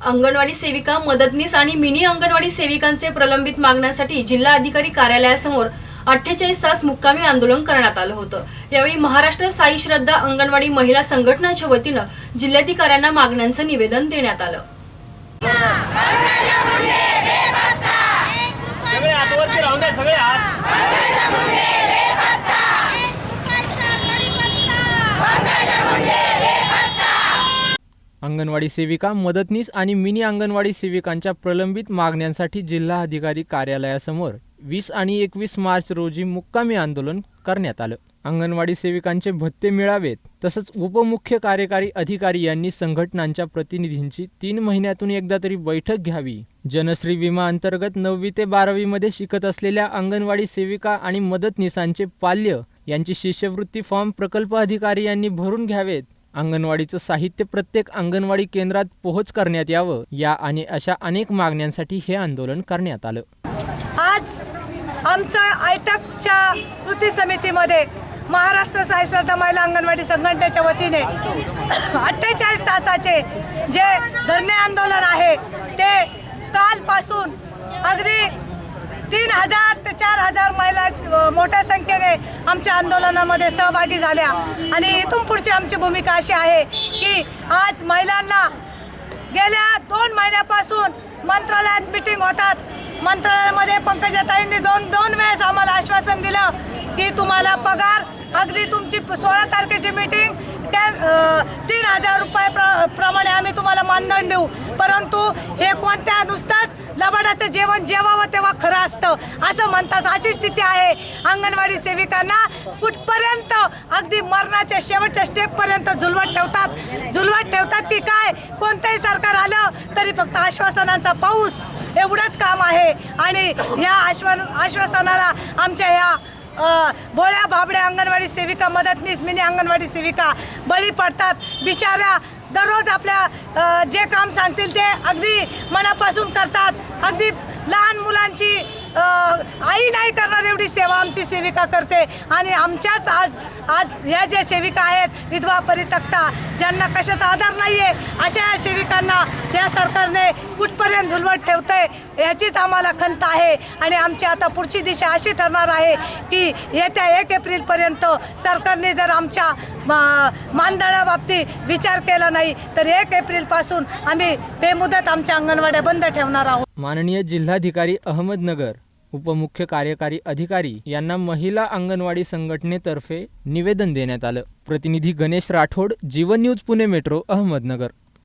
अंगणवाडी सेविका मदतनीस आणि मिनी अंगणवाडी सेविकांचे प्रलंबित मागण्यासाठी जिल्हा अधिकारी कार्यालयासमोर अठ्ठेचाळीस तास मुक्कामी आंदोलन करण्यात आलं होतं. यावेळी महाराष्ट्र साई श्रद्धा अंगणवाडी महिला संघटनाच्या वतीनं जिल्हाधिकाऱ्यांना मागण्यांचं निवेदन देण्यात आलं. सगळे हातवरती राहून द्या सगळे हात अंगणवाडी सेविका मदतनीस आणि मिनी अंगणवाडी सेविकांच्या प्रलंबित मागण्यांसाठी जिल्हा अधिकारी कार्यालयासमोर वीस आणि एकवीस मार्च रोजी मुक्कामी आंदोलन करण्यात आलं. अंगणवाडी सेविकांचे भत्ते मिळावेत तसंच उपमुख्य कार्यकारी अधिकारी यांनी संघटनांच्या प्रतिनिधींची तीन महिन्यातून एकदा तरी बैठक घ्यावी. जनश्री विमा अंतर्गत नववी ते बारावीमध्ये शिकत असलेल्या अंगणवाडी सेविका आणि मदतनीसांचे पाल्य यांची शिष्यवृत्ती फॉर्म प्रकल्प अधिकारी यांनी भरून घ्यावेत. अंगणवाडीचं साहित्य प्रत्येक अंगणवाडी केंद्रात पोहोच करण्यात यावं या आणि अशा अनेक मागण्यांसाठी हे आंदोलन करण्यात आलं. आज आमच्या आयटकच्या कृती समितीमध्ये महाराष्ट्र साहित्य महिला अंगणवाडी संघटनेच्या वतीने अठ्ठेचाळीस तासाचे जे धरणे आंदोलन आहे ते कालपासून अगदी तीन हजार ते चार हजार मोठ्या संख्येने आमच्या आंदोलनामध्ये सहभागी झाल्या. आणि इथून पुढची आमची भूमिका अशी आहे की आज महिलांना गेल्या दोन महिन्यापासून मंत्रालयात मिटिंग होतात. मंत्रालयामध्ये पंकजाताईंनी दोन दोन वेळेस आम्हाला आश्वासन दिलं की तुम्हाला पगार अगदी तुमची सोळा तारखेची मीटिंग तीन हजार रुपये प्र प्रमाणे आम्ही तुम्हाला मानधन देऊ. परंतु हे कोणत्या नुसतंच लबाडाचं जेवण जेवावं असं म्हणतात अशी स्थिती आहे. अंगणवाडी सेविकांना कुठपर्यंत अगदी मरणाच्या शेवटच्या स्टेपपर्यंत झुलवत ठेवतात. झुलवत ठेवतात की काय? कोणतंही सरकार आलं तरी फक्त आश्वासनांचा पाऊस. एवढंच काम आहे. आणि या आश्वान आश्वासनाला आमच्या ह्या भोळ्या भाबड्या अंगणवाडी सेविका मदतनीस मिनी अंगणवाडी सेविका बळी पडतात. बिचाऱ्या दररोज आपल्या जे काम सांगतील ते अगदी मनापासून करतात. अगदी लहान मुलांची 啊 मी नाही करणार एवढी सेवा आमची सेविका करते. आणि आमच्याच आज आज ह्या ज्या सेविका आहेत विधवा परितक्ता ज्यांना कशाचा आधार नाही आहे अशा या सेविकांना या सरकारने कुठपर्यंत झुलवत आहे याचीच आम्हाला खंत आहे. आणि आमची आता पुढची दिशा अशी ठरणार आहे की येत्या एक एप्रिलपर्यंत सरकारने जर आमच्या मानधनाबाबतीत विचार केला नाही तर एक एप्रिलपासून आम्ही बेमुदत आमच्या अंगणवाड्या बंद ठेवणार आहोत. माननीय जिल्हाधिकारी अहमदनगर. उपमुख्य कार्यकारी अधिकारी यांना महिला अंगणवाडी संघटनेतर्फे निवेदन देण्यात आलं. प्रतिनिधी गणेश राठोड जीवन न्यूज पुणे मेट्रो अहमदनगर.